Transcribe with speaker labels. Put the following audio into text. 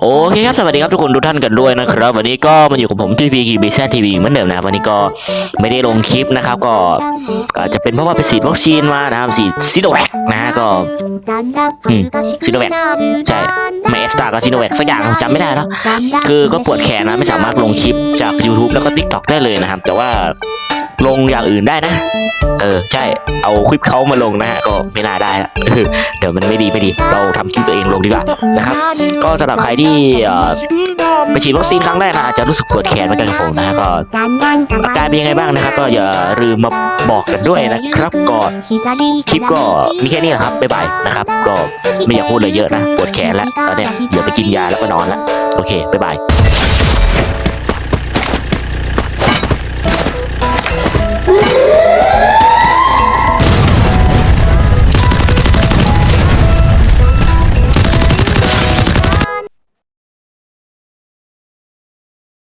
Speaker 1: โอเคครับสวัสดีครับทุกคนทุกท่านกันด้วยนะครับ วันนี้ก็มาอยู่กับผมที่พีคีบีซทีวีเหมือนเดิมนะครับวันนี้ก็ไม่ได้ลงคลิปนะครับ ก็อาจจะเป็นเพราะว่าไปฉีดวัคซีนมานะครับฉีดซิโนแวคนะฮะก็
Speaker 2: อืมซิโนแวค
Speaker 1: ใช่ไม่เอสตากับซิโนแวคสักอย่างจำไม่ได้แล้วคือก็ปวดแขนนะไม่สามารถลงคลิปจาก YouTube แล้วก็ TikTok ได้เลยนะครับ แต่ว่า ลงอย่างอื่นได้นะ เออ ใช่ เอาคลิปเขามาลงนะฮะ ก็ไม่น่าได้ละเดี๋ยวมันไม่ดีไม่ดี เราทำคลิปตัวเองลงดีกว่านะครับ ก็สำหรับใครที่ไปฉีดวัคซีนครั้งแรกนะอาจจะรู้สึกปวดแขนเหมือนกันครับผมนะฮะก็อาการเป็นยังไงบ้างนะครับ ก็อย่าลืมมาบอกกันด้วยนะครับก็คลิปก็มีแค่นี้แหละครับบ๊ายบายนะครับ ก็ไม่อยากพูดเลยเยอะนะ ปวดแขนแล้วตอนเนี้ยเดี๋ยวไปกินยาแล้วก็นอนแล้วโอเคบ๊ายบาย